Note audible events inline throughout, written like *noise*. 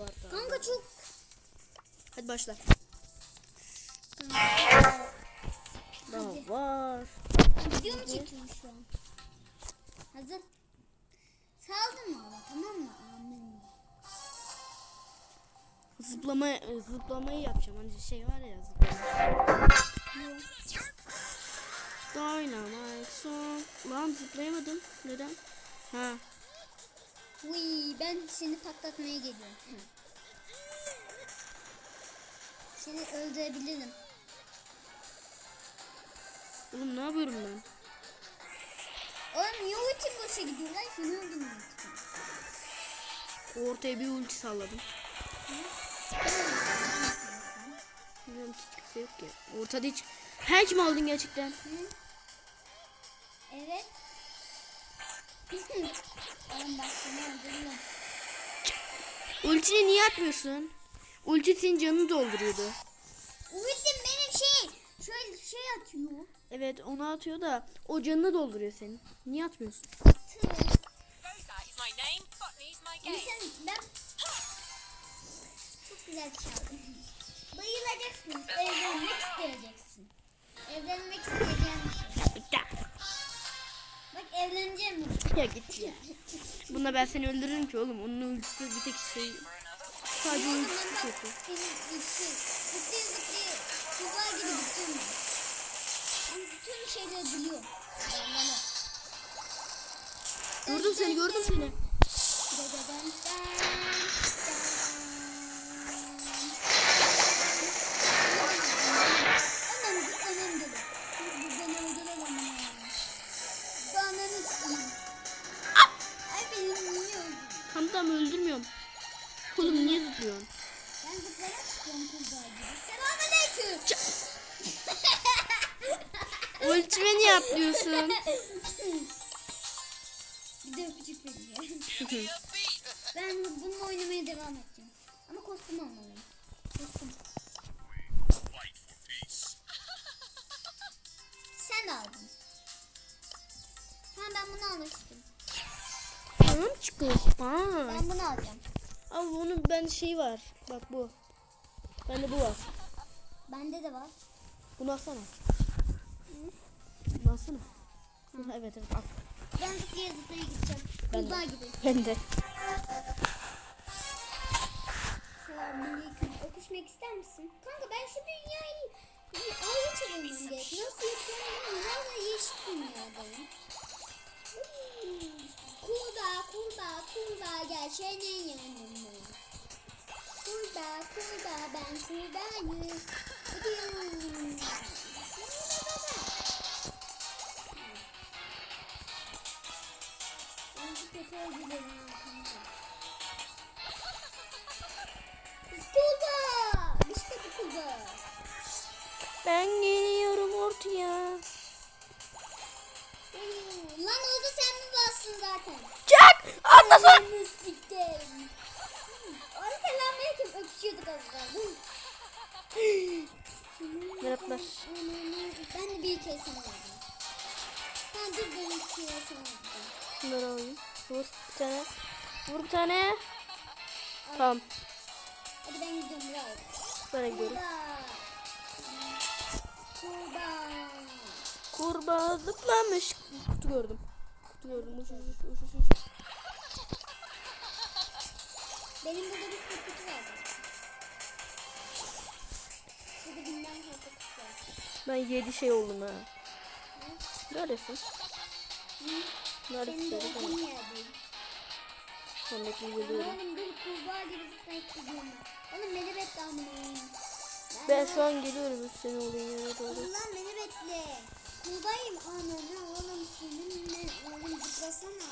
Barda. Kanka çok Hadi başla. Daha var. video mu çekiyorsun şu an? Hazır. Saldın mı ama tamam mı? Amin. Zıplama, zıplamayı yapacağım. Hani şey var ya zıplama. Dynamite son. Lan zıplayamadım. Neden? Ha. Uy ben seni patlatmaya geliyorum. Seni öldürebilirim. Oğlum ne yapıyorum ben? Oğlum niye ultim boşa gidiyor lan? Seni için. Ortaya bir ulti salladım. Bilmiyorum ki hiç kimse yok ki. Ortada hiç... Hack mi aldın gerçekten? Evet. Oğlum bak seni öldürürüm. Ultini niye atmıyorsun? Ulti senin canını dolduruyordu. Ultim benim şey. Şöyle şey atıyor. Evet onu atıyor da o canını dolduruyor senin. Niye atmıyorsun? Sen ben çok güzel çaldın. Bayılacaksın. Evlenmek isteyeceksin. Evlenmek isteyeceğin Ya git ya. Bunda ben seni öldürürüm ki oğlum. Onun ultisi bir tek şey... Sadece ultisi kötü. zıplaya zıplaya gibi. Ben bütün şeyleri. Vallahi. Gördüm seni gördüm seni. Niye atlıyorsun? Bir de öpücük veriyor. ben bununla oynamaya devam edeceğim. Ama kostüm almalıyım. Kostüm. Sen de aldın. Ha ben bunu almak istiyorum. Tamam çıkıyorsun. Ben bunu alacağım. Abi onun ben şey var. Bak bu. Bende bu var. Bende de var. Bunu alsana. Bunu alsana. Hı, Evet evet al. Ben zıplaya zıplaya gideceğim. Ben. Kurbağa gibi. Ben de. Selamünaleyküm. Öpüşmek ister misin? Kanka ben şu dünyayı aile çevirmem gerek. Nasıl yapacağımı bilmiyorum. Valla yeşil dünyadayım. Kurbağa, kurbağa, kurbağa gel senin yanıma. Kurbağa, kurbağa ben kurbağayım. Gidiyorum. Ben kötü kanka. Kurbağa! İşte bu kurbağa. Ben geliyorum ortaya. Hmm, Lan oldu sen mi bastın zaten? Çak! Anlasın. Müzikten. Ay selamünaleyküm öpüşüyorduk az kaldı. Merhabalar. Ben de bir kez sana verdim. Ben iki kez sana verdim. Alayım. Vur bir tane. Vur bir tane. Tamam. Hadi ben gidiyorum bravo. Ben gidiyorum. Kurbağa. Kurbağa. Zıplamış. Kutu gördüm. Kutu gördüm. Uç, uç, uç, uç, uç. Benim burada bir sürü kutu var. Burada binden fazla kutu var. Ben yedi şey oldum ha. Neredesin? Neredesin? Senin yerdeyim. Ben bekle geliyorum. Oğlum dur kurbağa gibi zıplayıp. Oğlum beni bekle amına. Ben şu an geliyorum üç sene oluyor yere doğru. Oğlum lan beni bekle. Kurbağayım ananı oğlum seninle oğlum zıplasana.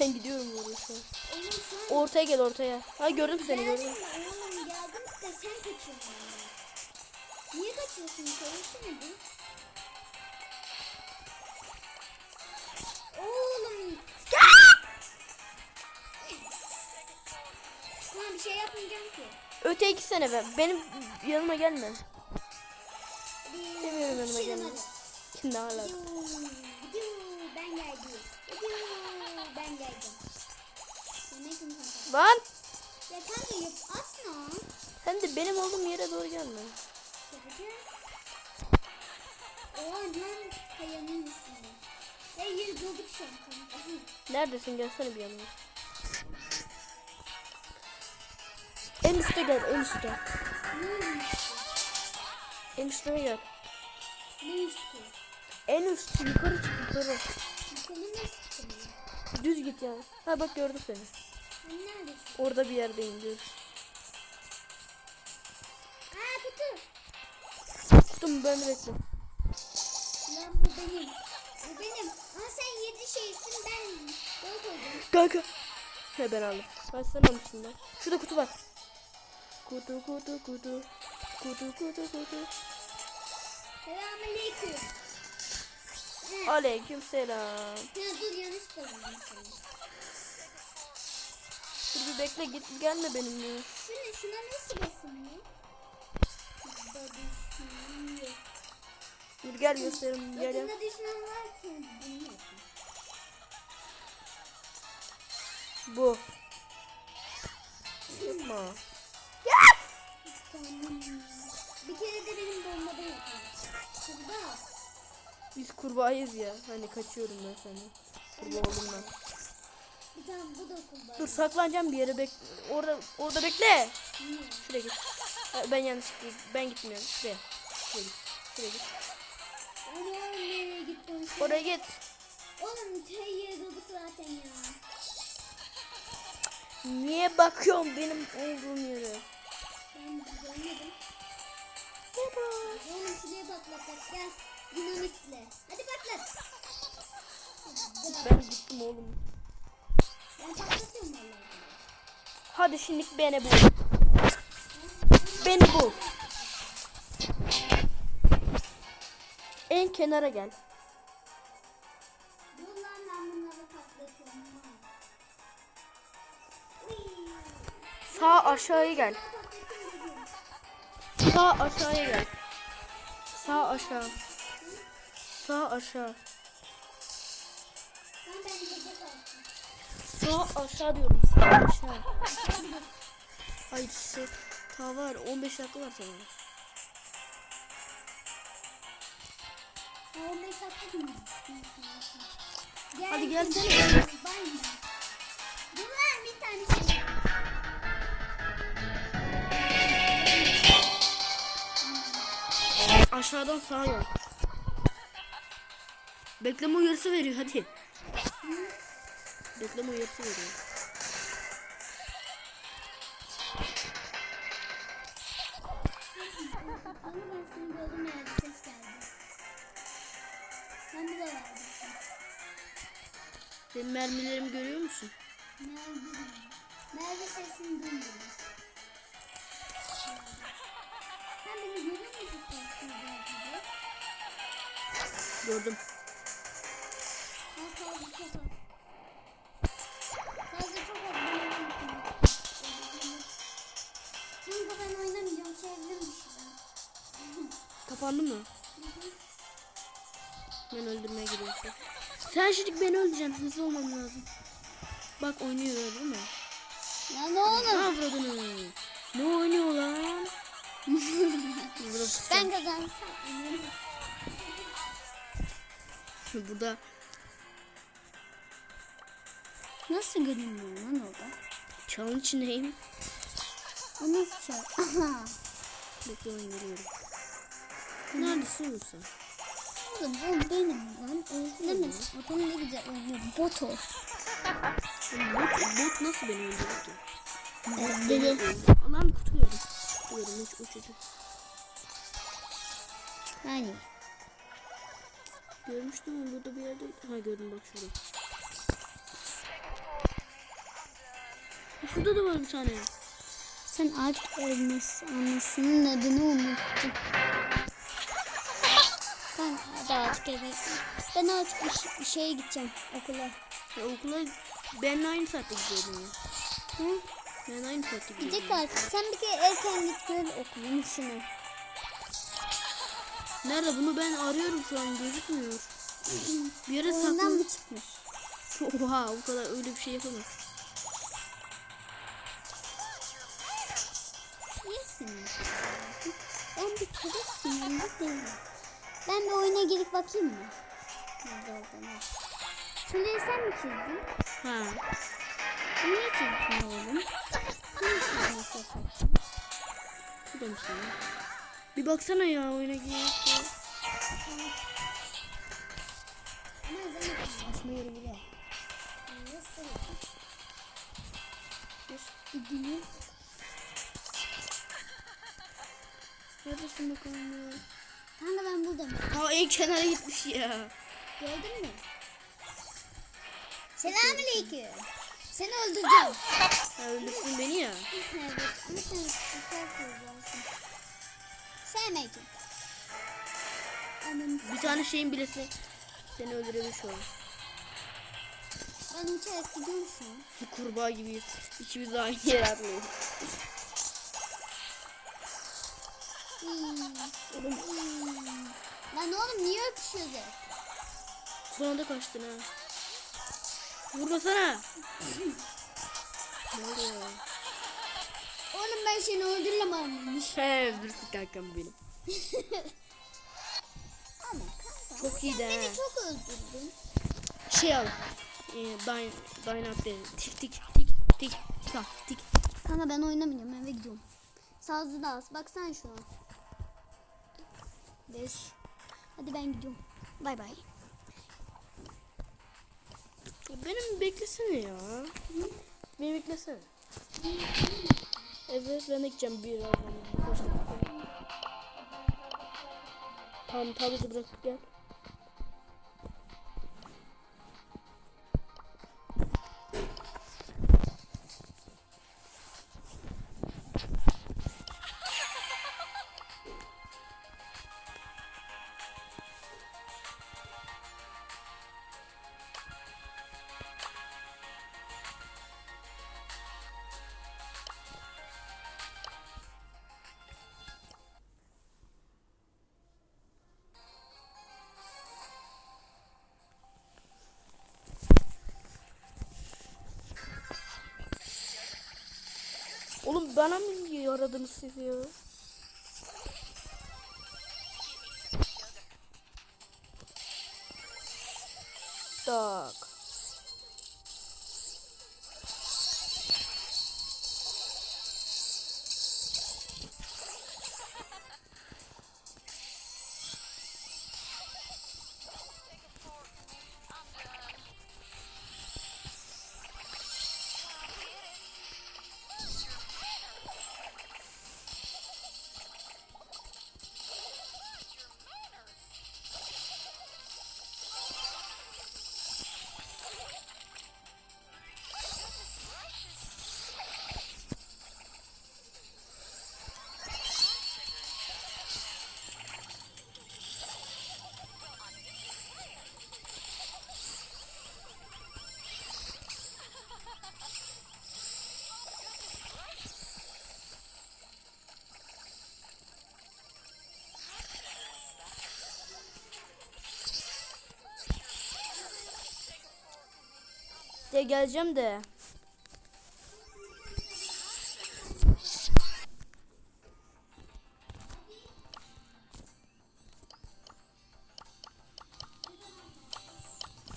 Ben gidiyorum oraya şu an. Oğlum şu an Ortaya gel ortaya. Ha gördüm seni gördüm. oğlum geldim de sen kaçıyorsun. Niye kaçıyorsun söylesene bir. Şey yapmayacağım ki. Öteye gitsene ben. Benim yanıma gelme. Hadi, İstemiyorum yanıma gelme. hadi. Ne gidiyor, ben geldim. Ben geldim. Lan! Ya kanka yap atma. Sen de benim olduğum yere doğru gelme. Yapacağım. Oha lan kayanın üstünde. Hey yeri bulduk şu an kanka. Neredesin gelsene bir yanıma. En üstte gel en üstte. En üstte gel. Ne üstü? En üst yukarı çık yukarı. Yukarı nasıl çıkılıyor? Düz git yani. Ha bak gördüm seni. Sen neredesin? Orada bir yerdeyim diyor. Aa kutu. Tuttum ben bekle. Lan bu benim. Bu benim. Ama sen yedi şeysin ben dört oldum. Kanka. Ne ben aldım. Ben sen almışsın lan. Şurada kutu var. Kutu kutu kutu. Kutu kutu kutu. Selamünaleyküm. Aleyküm selam. ya dur yanlış seni. Dur bir bekle git gelme benimle. Şuna, şuna nasıl basılıyor? Dur gel gösterim gel. Yakında düşman varken bunu yapın. Bu. Yapma. Bir kere de benim bombada yapalım. Şurada. Biz kurbağayız ya. Hani kaçıyorum ben senden. Kurbağa oldum ben. Bir tane bu da kurbağa. Dur saklanacağım bir yere bek orada orada bekle. Niye? Şuraya git. Ben yanlışlıkla ben gitmiyorum. Şuraya. Şuraya git. Şuraya git. Nereye gittin? Oraya git. Oğlum her yere durduk zaten ya. Niye bakıyorsun benim olduğum yere? Ben görmedim. Oğlum şuraya bak bak gel. Dinamitle. Hadi patlat. Ben gittim oğlum. Ben patlatıyorum vallahi. Hadi şimdi beni bul. Beni bul. En kenara gel. Sağ aşağıya gel. Sağ aşağıya gel. Sağ aşağı. Sağ aşağı. Sağ aşağı diyorum. Sağ aşağı. Hayır şey. Ta var 15 dakika var sana. Ha, 15 dakika mı? Hadi gelsene. Dur bir tane Aşağıdan sağa gel. Bekleme uyarısı veriyor hadi. Bekleme uyarısı veriyor. Sen. Benim mermilerimi görüyor musun? Nerede? Nerede sesini duymuyorum. Düşürüm. Kapandı mı? Ben öldürmeye gidiyorsun. Sen şimdi beni öldüreceksin. Hızlı olmam lazım. Bak oynuyor değil mi? Ya ne Ne oğlum? yapıyordun? Ne oynuyor lan? Ben kazansam. Burada Nasıl görünüyor lan orada? çalın içindeyim. O nasıl şey? *laughs* Aha. Bekle oyun görüyorum. Neredesin sen? Oğlum bu benim lan. Öldüremez. Bakın ne güzel oynuyor. Boto. Oğlum Bot, bot nasıl beni öldürdü? Evet, dedi. Lan kutu gördüm. Kutu gördüm. Uç, uç, uç. Hani? Görmüştüm ama burada bir yerde. Ha gördüm bak şurada. Şurada da var bir tane. Sen artık ölmesi annesinin adını unuttun. Kanka hadi artık eve. Ben artık bir, bir şeye gideceğim okula. Ya okula benimle aynı saatte gidiyordum ya. Hı? Ben aynı saatte gidiyordum. Gidecek artık. Sen bir kere erken git gör okulun işini. Nerede? Bunu ben arıyorum şu an gözükmüyor. Bir yere Oyundan saklı. mı çıkmış? Oha o kadar öyle bir şey yapamaz. Ben bir kere sinirli değilim. Ben bir oyuna girip bakayım mı? Nerede olduğunu. Şurayı sen mi çizdin? Ha. Niye çizdin oğlum? Kim çizmek yasak? Bu da mı? Bir baksana ya oyuna izlemedim. Açma yeri buraya. Nasıl? Gidiyor. Neredesin bakalım ya? Kanka ben buradayım. Ha en kenara gitmiş ya. Gördün mü? Selamünaleyküm. Seni öldüreceğim. Öldürsün beni ya. evet ama sen süper kuracaksın. Sevmedim. Anam Bir tane şeyin bilesi seni öldüremiş olur. ben uçarak gidiyorum şu an. Bir kurbağa gibiyiz. İkimiz de aynı yere atlıyoruz. Hmm. Hmm. Lan oğlum niye öpüşüyoruz hep? Son anda kaçtın ha. Vurmasana. ne oluyor? Oğlum ben seni öldüremem. He öldürsün kankam benim. *laughs* Ama kanka Çok iyi de. beni çok öldürdün. Şey al. Ee, Dyn Dynamite dedi. Tik tik tik tik tik tik. Kanka ben oynamayacağım eve gidiyorum. Sazlı da az. Baksana şuna. Beş. Hadi ben gidiyorum. Bay bay. Benim beklesene ya. Beni beklesene. Evet ben gideceğim birazdan. Birkaç dakika. Tamam tableti bırakıp gel. Bana mı yaradınız siz ya? Tak. De geleceğim de.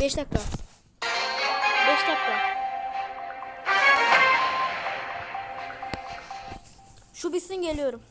Beş dakika. Beş dakika. Şu bitsin geliyorum.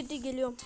Bitti geliyorum.